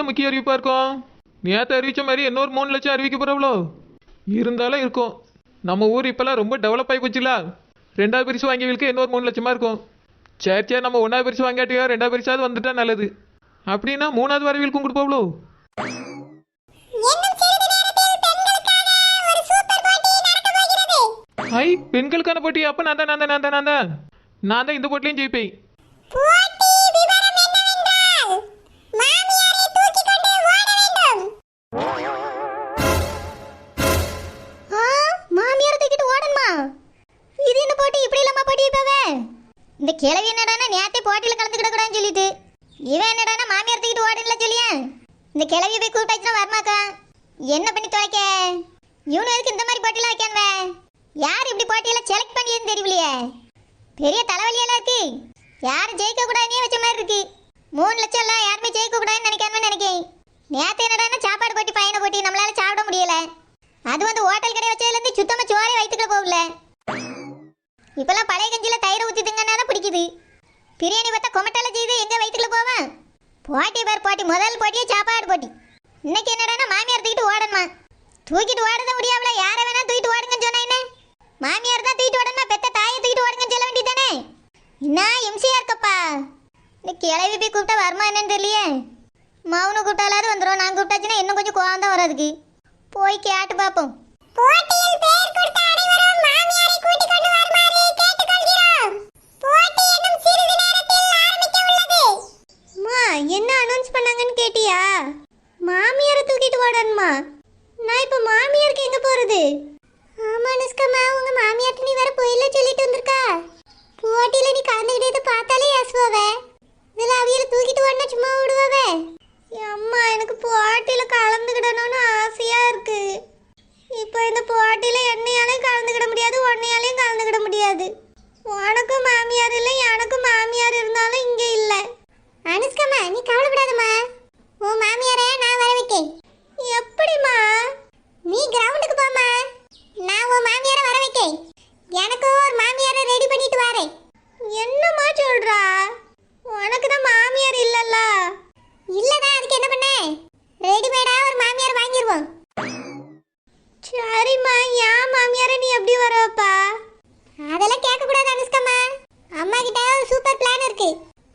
என்ன முக்கிய அறிவிப்பா இருக்கும். நேற்று அறிவிச்ச மாதிரி இன்னொரு மூணு லட்சம் அறிவிக்க போறாவளோ இருந்தாலும் இருக்கும். நம்ம ஊர் இப்பெல்லாம் ரொம்ப டெவலப் ஆகி போச்சுல. ரெண்டாவது பரிசு வாங்கியவங்களுக்கு இன்னொரு மூணு லட்சமா இருக்கும். சரி சரி நம்ம ஒன்றாவது பரிசு வாங்காட்டியோ ரெண்டாவது பரிசாவது வந்துட்டா நல்லது. அப்படின்னா மூணாவது வரவியலுக்கும் கொடுப்பாவளோ ஐ பெண்களுக்கான போட்டி. அப்போ நான் தான் நான் தான் நான் தான் நான் தான். நான் தான் இந்த போட்டிலையும் ஜெயிப்பேன். யார் இப்படி போட்டியெல்லாம் செலக்ட் பண்ணியதுன்னு தெரியலையே? பெரிய தலைவலியெல்லாம் இருக்கு யாரும் ஜெயிக்க கூடாதுனே வச்ச மாதிரி இருக்கு. மூணு லட்சம் எல்லாம் யாருமே ஜெயிக்க கூடாதுன்னு நினைக்காம நினைக்கேன். நேற்று என்னடா சாப்பாடு போட்டி பையனை போட்டி நம்மளால சாப்பிட முடியல. அது வந்து ஹோட்டல் கடை வச்சதுலேருந்து சுத்தமாக சுத்தமா சோறே வயிற்றுக்குள்ள போகல. இப்பெல்லாம் பழைய கஞ்சியில் தயிர் ஊத்தி பிடிக்குது. பிரியாணி பார்த்தா கொமட்டால செய்து எங்கே வயிற்றுக்குள்ள போவேன் போட்டி பேர் போட்டி முதல் போட்டியே சாப்பாடு போட்டி. இன்னைக்கு என்னடா மாமியார் தூக்கிட்டு ஓடணுமா? தூக்கிட்டு ஓடத முடியாமல யாரை வேணா தூக்கிட்டு ஓடுங்கன்னு சொன்னா மாமியார் தான் தூக்கிட்டு ஓடணுமா பெத்த தாயை தூக்கிட்டு ஓடுங்கன்னு சொல்ல வேண்டியதானே என்ன எம்சியா இருக்கப்பா இந்த கிளவி போய் கூப்பிட்டா வருமா என்னன்னு தெரியலையே. மௌனு கூப்பிட்டாலாவது வந்துடும் நான் கூப்பிட்டாச்சுன்னா இன்னும் கொஞ்சம் கோவம் தான் வராதுக்கு. போய் கேட்டு பார்ப்போம். போட்டியில் பெயர் கொடுத்த அனைவரும் மாமியாரை கூட்டிக் கொண்டு வருமாறு கேட்டுக்கொள்கிறோம். போட்டி இன்னும் சிறிது நேரத்தில் ஆரம்பிக்க உள்ளது. அம்மா என்ன அனௌன்ஸ் பண்ணாங்கன்னு கேட்டியா? மாமியாரை தூக்கிட்டு ஓடணுமா? நான் இப்போ மாமியாருக்கு எங்க போறது? ஆமா அனுஷ்கம்மா உங்க மாமியார் நீ வேற போயில சொல்லிட்டு வந்திருக்கா போட்டியில நீ கலந்துக்கிட்டே பார்த்தாலே ஏசுவாவே இதுல அவியல தூக்கிட்டு வரனா சும்மா விடுவாவே அம்மா எனக்கு போட்டியில கலந்துக்கிடணும்னு ஆசையா இருக்கு இப்போ இந்த போட்டியில என்னையாலையும் கலந்துக்கிட முடியாது உன்னையாலையும் கலந்துக்கிட முடியாது உனக்கும் மாமியார் இல்லை எனக்கும் மாமியார் இருந்தாலும் இங்க இல்ல அனுஷ்கம்மா நீ கவலைப்படாதம்மா உன் மாமியாரே நான் வர வைக்கேன் எப்படிம்மா நீ கிரவுண்டுக்கு போம்மா நான் உன் மாமியாரை வர வைக்கேன் எனக்கும் ஒரு மாமியாரை ரெடி பண்ணிட்டு வரேன் என்னம்மா சொல்றா உனக்கு தான் மாமியார் இல்லல்ல இல்லதான் அதுக்கு என்ன பண்ண ரெடிமேடா ஒரு மாமியார் வாங்கிடுவோம் சரிம்மா ஏன் மாமியாரை நீ எப்படி வர வைப்பா அதெல்லாம் கேட்க கூடாது அனுஷ்கம்மா அம்மா கிட்ட ஒரு சூப்பர் பிளான் இருக்கு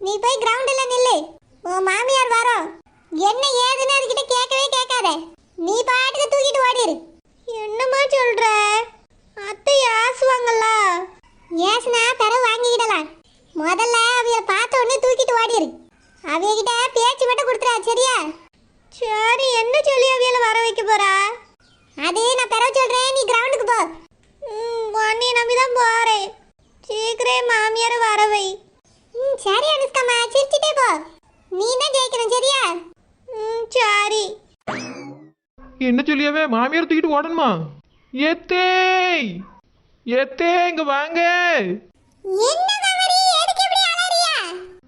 நீ போய் கிரவுண்ட்ல நில்லு உன் மாமியார் வரோம் என்ன ஏதுன்னு அதுகிட்ட கேட்கவே கேட்காத நீ பாட்டுக்கு தூக்கிட்டு ஓடிரு என்னம்மா சொல்ற அத்தை ஏசுவாங்கல்ல ஏசுனா பிறகு வாங்கிக்கிடலாம் முதல்ல அவிய பார்த்த உடனே தூக்கிட்டு ஓடிரு அவியகிட்ட பேச்சு மட்டும் கொடுத்துறா சரியா? சரி என்ன சொல்லி அவியல வர வைக்க போறா? அது நான் பிறகு சொல்றேன் நீ கிரவுண்டுக்கு போ. ம் உன்னை நம்பி தான் போறேன் சீக்கிரம் மாமியார் வர வை. ம் சரி அனுஷ்கம்மா சிரிச்சிட்டே போ. நீ தான் ஜெயிக்கணும் சரியா? ம் சரி. என்ன சொல்லியாவே மாமியார் தூக்கிட்டு ஓடணுமா? ஏத்தேய் ஏத்தே இங்க வாங்க. என்ன கமரி எதுக்கு இப்படி அலறியா ஏத்தே வாங்கத்தே போவோம் எங்க கமரி எதுக்கு இப்படி நீ தூக்கி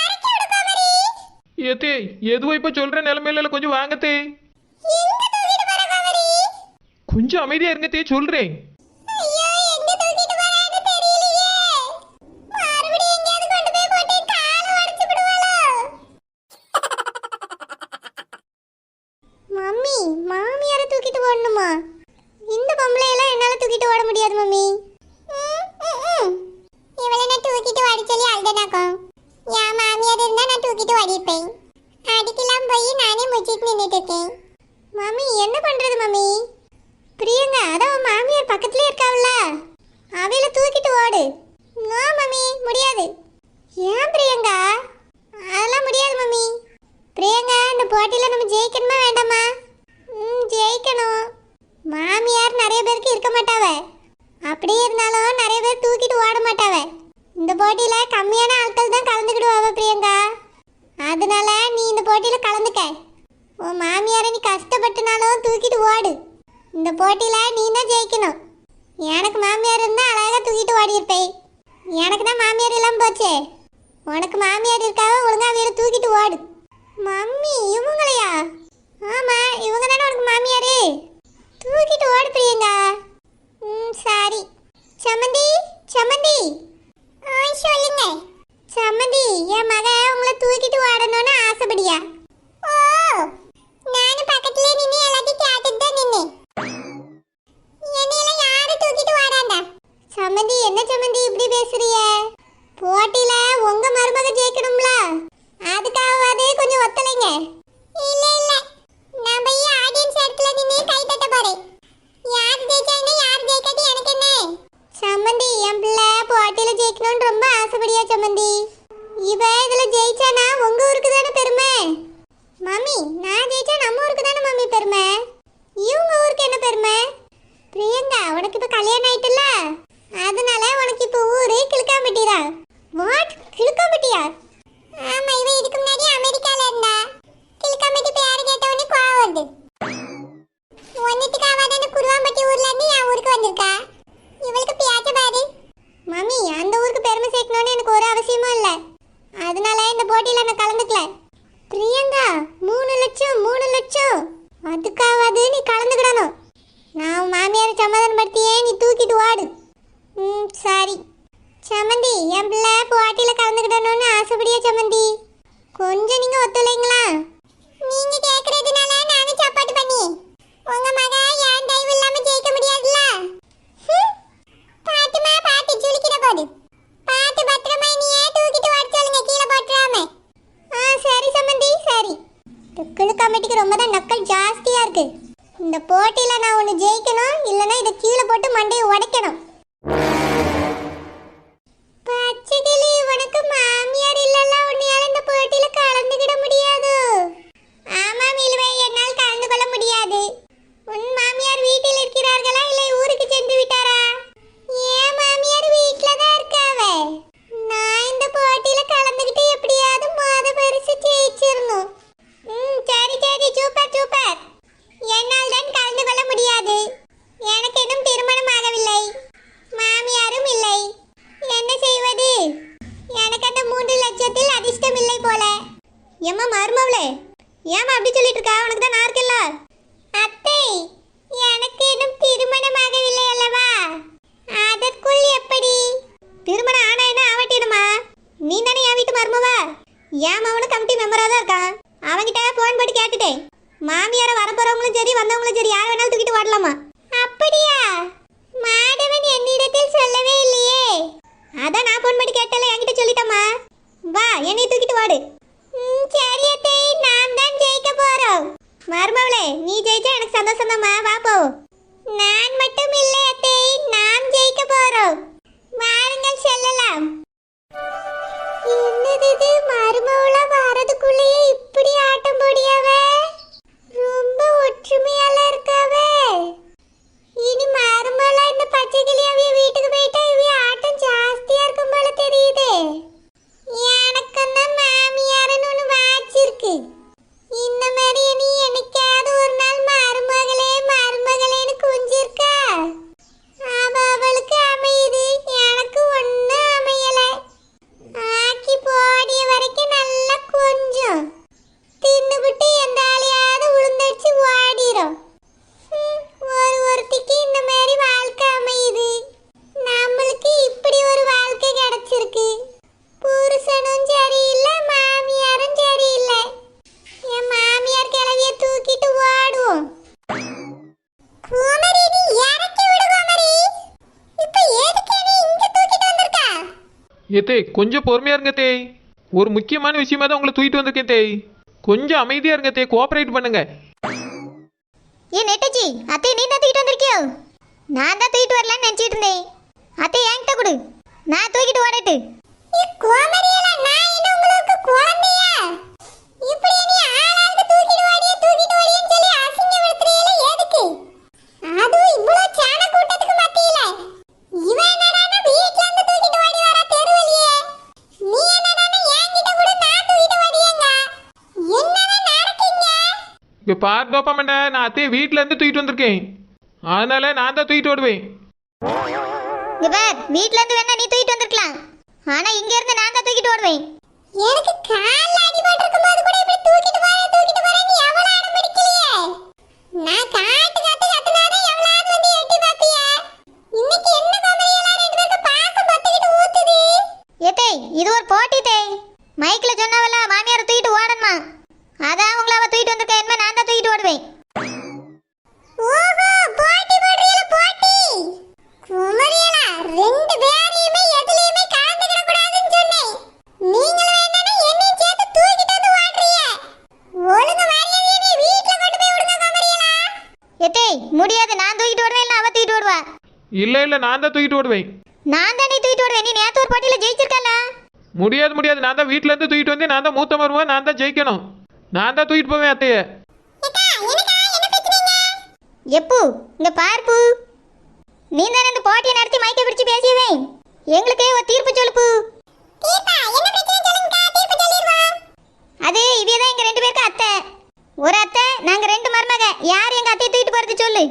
இறக்கி விடு கமரி? ஏத்தே எதுவும் இப்ப சொல்ற நிலைமையில கொஞ்சம் வாங்கத்தே. கொஞ்சம் அமைதியா இருங்கத்தே சொல்றேன் ஐயோ எங்க தூக்கிட்டு போறான்னு தெரியலையே மறுபடியும் எங்கேயாவது கொண்டு போய் போட்டு காலை உடைச்சு விடுவாளோ மம்மி மாமியாரை தூக்கிட்டு ஓடணுமா இந்த பொம்பளை எல்லாம் என்னால தூக்கிட்டு ஓட முடியாது மம்மி இவளை நான் தூக்கிட்டு ஓடி சொல்லி என் மாமியார் இருந்தா நான் தூக்கிட்டு ஓடிப்பேன். அதுக்கெல்லாம் போய் நானே முடிச்சிட்டு நின்றுட்டு இருக்கேன். மம்மி என்ன பண்றது மம்மி? பிரியங்கா அதான் உன் மாமியார் பக்கத்துலயே இருக்காவல்ல. அவையில தூக்கிட்டு ஓடு. நோ மம்மி முடியாது. ஏன் பிரியங்கா? அதெல்லாம் முடியாது மம்மி. பிரியங்கா இந்த போட்டியில நம்ம ஜெயிக்கணுமா வேண்டாமா? என்னாச்சு உனக்கு மாமியார் இருக்காவ ஒழுங்கா வீடு தூக்கிட்டு ஓடு. மம்மி இவங்களையா? ஆமா இவங்க தானே உனக்கு மாமியாரு? தூக்கிட்டு ஓடு பிரியங்கா. ம் சாரி. சமந்தி சமந்தி. சொல்லுங்க. சமந்தி என் மகன் உங்களை தூக்கிட்டு ஓடணும்னு ஆசைப்படியா? ரொம்ப தான் நக்கல் ஜாஸ்தியா இருக்கு. இந்த போட்டியில நான் ஒன்னு ஜெயிக்கணும் தானே என் மவனும் ஏன் கமிட்டி மெம்பராக தான் இருக்கான்? அவன்கிட்ட ஃபோன் போட்டு கேட்டுட்டேன். மாமியார வரப்போறவங்களும் சரி வந்தவங்களும் சரி யார் வேணாலும் தூக்கிட்டு ஓடலாமா? அப்படியா? மாதவன் என்னிடத்தில் சொல்லவே இல்லையே. அதான் நான் போன் பண்ணி கேட்டல என்கிட்ட சொல்லிட்டம்மா. வா என்னை தூக்கிட்டு வாடு சரியத்தை நாம் தான் ஜெயிக்க போறோம். மருமவளே நீ ஜெயிச்சா எனக்கு சந்தோஷம் வா போ. நான் மட்டும் இல்லை அத்தை நாம் ஜெயிக்க போறோம். வாருங்கள் செல்லலாம். என்னது இது? மருமவள வரதுக்குள்ளேயே இப்படி ஆட்டம் போடியாவ? ரொம்ப ஒற்றுமையால இருக்காவே. இனி மருமகள இந்த பச்சை கிளியாவிய வீட்டுக்கு போயிட்டு ஏத்தே கொஞ்சம் பொறுமையா இருங்க தே ஒரு முக்கியமான விஷயமா தான் உங்களை தூக்கிட்டு வந்திருக்கேன் தே கொஞ்சம் அமைதியா இருங்க தே கோஆபரேட் பண்ணுங்க. ஏன் நெட்டச்சி அத்தை நீ தான் தூக்கிட்டு வந்திருக்கியோ? நான் தான் தூக்கிட்டு வரலான்னு நினைச்சிட்டு இருந்தேன். அத்தை என்கிட்ட கொடு. நான் தூக்கிட்டு ஓடட்டு கோமரியல நான் என்ன உங்களுக்கு குழந்தையா இப்படி நீ ஆளாளுக்கு தூக்கிட்டு ஓடிய தூக்கிட்டு ஓடியன்னு சொல்லி அசிங்கப்படுத்துறீல எதுக்கு அதுவும் இவ்வளவு சாண கூட்டத்துக்கு மத்தியில இவன் என்னடான்னா வீட்ல இருந்து தூக்கிட்டு ஓடி வர தெருவலியே நீ என்னடான்னா என்கிட்ட கூட நான் தூக்கிட்டு ஓடியேங்க என்னதான் நடக்கீங்க இப்போ பார் கோப்பமண்ட நான் அத்தையை வீட்டில இருந்து தூக்கிட்டு வந்திருக்கேன். அதனால நான் தான் தூக்கிட்டு ஓடுவேன். இங்க பார் வீட்ல இருந்து வேணா நீ தூக்கிட்டு வந்திருக்கலாம். ஆனா இங்க இருந்து நான் தான் தூக்கிட்டு ஓடுவேன். எனக்கு கால்ல அடிபட்டு இருக்கும்போது கூட இப்படி தூக்கிட்டு போறேன் தூக்கிட்டு போறேன்னு எவ்வளவு அடம் பிடிக்கலையே. நான் காட்டு காட்டு கத்துனாதான் எவ்வளவு வந்து எட்டி பாப்பிய இன்னைக்கு என்ன கமரியெல்லாம் ரெண்டு பேருக்கு பாசம் பத்திக்கிட்டு ஊத்துது? ஏத்தே இது ஒரு போட்டி தே. மைக்ல சொன்னவள மாமியார் தூக்கிட்டு ஓடணுமா? அதான் உங்களை அவ தூக்கிட்டு வந்திருக்க. என்ன நான் தான் தூக்கிட்டு ஓடுவேன். ஓஹோ போட்டி போடுறீல போட்டி? குமரியலா ரெண்டு பேரையுமே எதுலயுமே கலந்துக்கிட கூடாதுன்னு சொன்னேன். நீங்களும் என்னன்னா என்னையும் சேர்த்து தூக்கிட்டு வந்து வாடுறீங்க ஒழுங்கு மரியாதையை நீ வீட்ல கொண்டு போய் விடுங்க குமரியலா எத்தே முடியாது. நான் தூக்கிட்டு வருவேன் இல்ல அவ தூக்கிட்டு வருவா இல்லை இல்லை நான் தான் தூக்கிட்டு ஓடுவேன். நான் தான் நீ தூக்கிட்டு வருவேன் நீ நேத்து ஒரு போட்டியில ஜெயிச்சிருக்கல முடியாது முடியாது. நான் தான் வீட்டில இருந்து தூக்கிட்டு வந்து நான் தான் மூத்த மருமகன் நான் தான் ஜெயிக்கணும். நான் தான் தூக்கிட்டு போவேன் அத்தைய. எப்போ இந்த பார்ப்பு நீ தானே இந்த போட்டியை நடத்தி மைக்கை பிடிச்சு பேசியவே எங்களுக்கே ஒரு தீர்ப்பு சொல்லுப்பு அது இவே தான் எங்க ரெண்டு பேருக்கு அத்தை. ஒரு அத்தை நாங்க ரெண்டு மருமக. யார் எங்க அத்தையை தூக்கிட்டு போறது சொல்லு.